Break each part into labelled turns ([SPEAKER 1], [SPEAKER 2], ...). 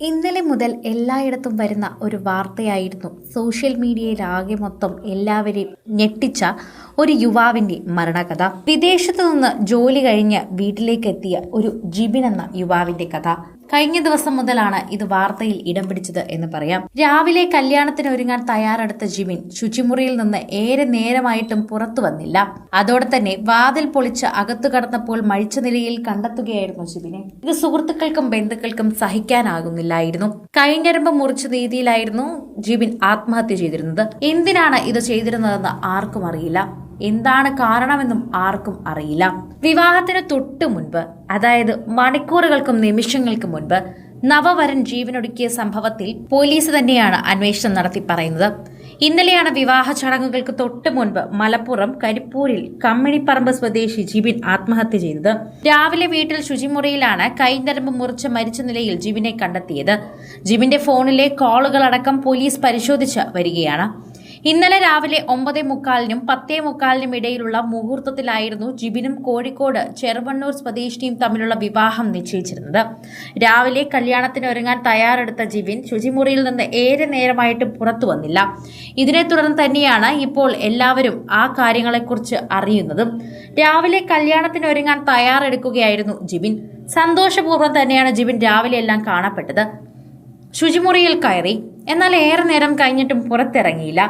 [SPEAKER 1] ഇന്നലെ മുതൽ എല്ലായിടത്തും വരുന്ന ഒരു വാർത്തയായിരുന്നു. സോഷ്യൽ മീഡിയയിൽ ആകെ മൊത്തം എല്ലാവരെയും ഞെട്ടിച്ച ഒരു യുവാവിന്റെ മരണകഥ. വിദേശത്തു നിന്ന് ജോലി കഴിഞ്ഞ് വീട്ടിലേക്ക് എത്തിയ ഒരു ജിബിൻ എന്ന യുവാവിന്റെ കഥ. കഴിഞ്ഞ ദിവസം മുതലാണ് ഇത് വാർത്തയിൽ ഇടം പിടിച്ചത് എന്ന് പറയാം. രാവിലെ കല്യാണത്തിന് ഒരുങ്ങാൻ തയ്യാറെടുത്ത ജിമിൻ ശുചിമുറിയിൽ നിന്ന് ഏറെ നേരമായിട്ടും പുറത്തു വന്നില്ല. അതോടെ തന്നെ വാതിൽ പൊളിച്ച് അകത്തു കടന്നപ്പോൾ മഴിച്ച നിലയിൽ കണ്ടെത്തുകയായിരുന്നു ജിമിനെ. ഇത് സുഹൃത്തുക്കൾക്കും ബന്ധുക്കൾക്കും സഹിക്കാനാകുന്നില്ലായിരുന്നു. കൈഞ്ഞരമ്പ് മുറിച്ച രീതിയിലായിരുന്നു ജിമിൻ ആത്മഹത്യ ചെയ്തിരുന്നത്. എന്തിനാണ് ഇത് ചെയ്തിരുന്നതെന്ന് ആർക്കും അറിയില്ല. എന്താണ് കാരണമെന്നും ആർക്കും അറിയില്ല. വിവാഹത്തിന് തൊട്ടു മുൻപ് അതായത് മണിക്കൂറുകൾക്കും നിമിഷങ്ങൾക്കും മുൻപ് നവവരൻ ജീവനൊടുക്കിയ സംഭവത്തിൽ പോലീസ് തന്നെയാണ് അന്വേഷണം നടത്തി പറയുന്നത്. ഇന്നലെയാണ് വിവാഹ ചടങ്ങുകൾക്ക് തൊട്ട് മുൻപ് മലപ്പുറം കരിപ്പൂരിൽ കമ്മിണിപ്പറമ്പ് സ്വദേശി ജിബിൻ ആത്മഹത്യ ചെയ്തത്. രാവിലെ വീട്ടിൽ ശുചിമുറിയിലാണ് കൈനരമ്പ് മുറിച്ച് മരിച്ച നിലയിൽ ജിബിനെ കണ്ടെത്തിയത്. ജിബിന്റെ ഫോണിലെ കോളുകളടക്കം പോലീസ് പരിശോധിച്ച് വരികയാണ്. ഇന്നലെ രാവിലെ ഒമ്പതേ മുക്കാലിനും പത്തേ മുക്കാലിനും ഇടയിലുള്ള മുഹൂർത്തത്തിലായിരുന്നു ജിബിനും കോഴിക്കോട് ചെറുവണ്ണൂർ സ്വദേശിനിയും തമ്മിലുള്ള വിവാഹം നിശ്ചയിച്ചിരുന്നത്. രാവിലെ കല്യാണത്തിന് ഒരുങ്ങാൻ തയ്യാറെടുത്ത ജിബിൻ ശുചിമുറിയിൽ നിന്ന് ഏറെ നേരമായിട്ടും പുറത്തു വന്നില്ല. ഇതിനെ തുടർന്ന് തന്നെയാണ് ഇപ്പോൾ എല്ലാവരും ആ കാര്യങ്ങളെക്കുറിച്ച് അറിയുന്നതും. രാവിലെ കല്യാണത്തിന് ഒരുങ്ങാൻ തയ്യാറെടുക്കുകയായിരുന്നു ജിബിൻ. സന്തോഷപൂർവം തന്നെയാണ് ജിബിൻ രാവിലെ എല്ലാം കാണപ്പെട്ടത്. ശുചിമുറിയിൽ കയറി എന്നാൽ ഏറെ നേരം കഴിഞ്ഞിട്ടും പുറത്തിറങ്ങിയില്ല.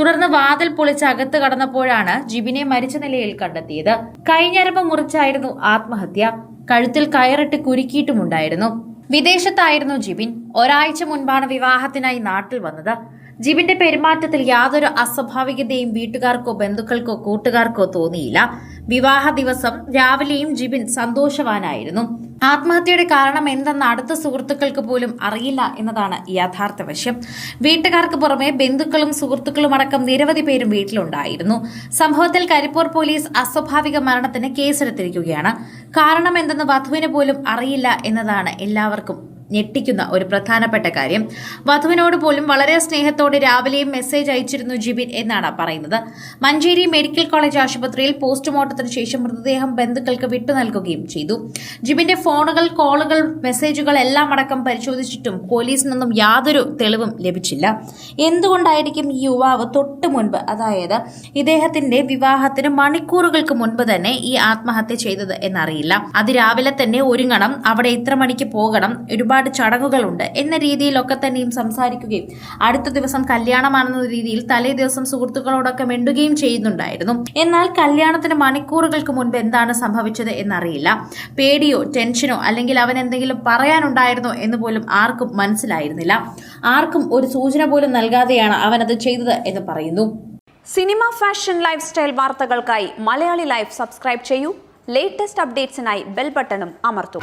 [SPEAKER 1] തുടർന്ന് വാതിൽ പൊളിച്ച് അകത്ത് കടന്നപ്പോഴാണ് ജിബിനെ മരിച്ച നിലയിൽ കണ്ടെത്തിയത്. കൈഞ്ഞരമ്പ് മുറിച്ചായിരുന്നു ആത്മഹത്യ. കഴുത്തിൽ കയറിട്ട് കുരുക്കിയിട്ടുമുണ്ടായിരുന്നു. വിദേശത്തായിരുന്നു ജിബിൻ. ഒരാഴ്ച മുൻപാണ് വിവാഹത്തിനായി നാട്ടിൽ വന്നത്. ജിബിന്റെ പെരുമാറ്റത്തിൽ യാതൊരു അസ്വാഭാവികതയും വീട്ടുകാർക്കോ ബന്ധുക്കൾക്കോ കൂട്ടുകാർക്കോ തോന്നിയില്ല. വിവാഹ ദിവസം രാവിലെയും ജിബിൻ സന്തോഷവാനായിരുന്നു. ആത്മഹത്യയുടെ കാരണം എന്തെന്ന് അടുത്ത സുഹൃത്തുക്കൾക്ക് പോലും അറിയില്ല എന്നതാണ് യഥാർത്ഥ വശം. വീട്ടുകാർക്ക് പുറമെ ബന്ധുക്കളും സുഹൃത്തുക്കളും അടക്കം നിരവധി പേരും വീട്ടിലുണ്ടായിരുന്നു. സംഭവത്തിൽ കരിപ്പൂർ പോലീസ് അസ്വാഭാവിക മരണത്തിന് കേസെടുത്തിരിക്കുകയാണ്. കാരണം എന്തെന്ന് വധുവിന് പോലും അറിയില്ല എന്നതാണ് എല്ലാവർക്കും ഞെട്ടിക്കുന്ന ഒരു പ്രധാനപ്പെട്ട കാര്യം. വധുവിനോട് പോലും വളരെ സ്നേഹത്തോടെ രാവിലെയും മെസ്സേജ് അയച്ചിരുന്നു ജിബിൻ എന്നാണ് പറയുന്നത്. മഞ്ചേരി മെഡിക്കൽ കോളേജ് ആശുപത്രിയിൽ പോസ്റ്റ്മോർട്ടത്തിന് ശേഷം മൃതദേഹം ബന്ധുക്കൾക്ക് വിട്ടു നൽകുകയും ചെയ്തു. ജിബിന്റെ ഫോണുകൾ കോളുകൾ മെസ്സേജുകൾ എല്ലാം അടക്കം പരിശോധിച്ചിട്ടും പോലീസിൽ നിന്നും യാതൊരു തെളിവും ലഭിച്ചില്ല. എന്തുകൊണ്ടായിരിക്കും ഈ യുവാവ് തൊട്ട് മുൻപ് അതായത് ഇദ്ദേഹത്തിന്റെ വിവാഹത്തിന് മണിക്കൂറുകൾക്ക് മുൻപ് തന്നെ ഈ ആത്മഹത്യ ചെയ്തത് എന്നറിയില്ല. അതിരാവിലെ തന്നെ ഒരുങ്ങണം അവിടെ ഇത്ര മണിക്ക് പോകണം ഒരുപാട് ചടങ്ങുകളുണ്ട് എന്ന രീതിയിലൊക്കെ തന്നെയും സംസാരിക്കുകയും അടുത്ത ദിവസം കല്യാണമാണെന്ന രീതിയിൽ തലേ ദിവസം സുഹൃത്തുക്കളോടൊക്കെ മിണ്ടുകയും ചെയ്യുന്നുണ്ടായിരുന്നു. എന്നാൽ കല്യാണത്തിന് മണിക്കൂറുകൾക്ക് മുൻപ് എന്താണ് സംഭവിച്ചത് എന്നറിയില്ല. പേടിയോ ടെൻഷനോ അല്ലെങ്കിൽ അവൻ എന്തെങ്കിലും പറയാനുണ്ടായിരുന്നോ എന്ന് പോലും ആർക്കും മനസ്സിലായിരുന്നില്ല. ആർക്കും ഒരു സൂചന പോലും നൽകാതെയാണ് അവൻ അത് ചെയ്തത് എന്ന് പറയുന്നു.
[SPEAKER 2] സിനിമ ഫാഷൻ ലൈഫ് സ്റ്റൈൽ വാർത്തകൾക്കായി മലയാളി ലൈഫ് സബ്സ്ക്രൈബ് ചെയ്യൂ. ലേറ്റസ്റ്റ് അപ്ഡേറ്റ്സിനായി ബെൽ ബട്ടണും അമർത്തും.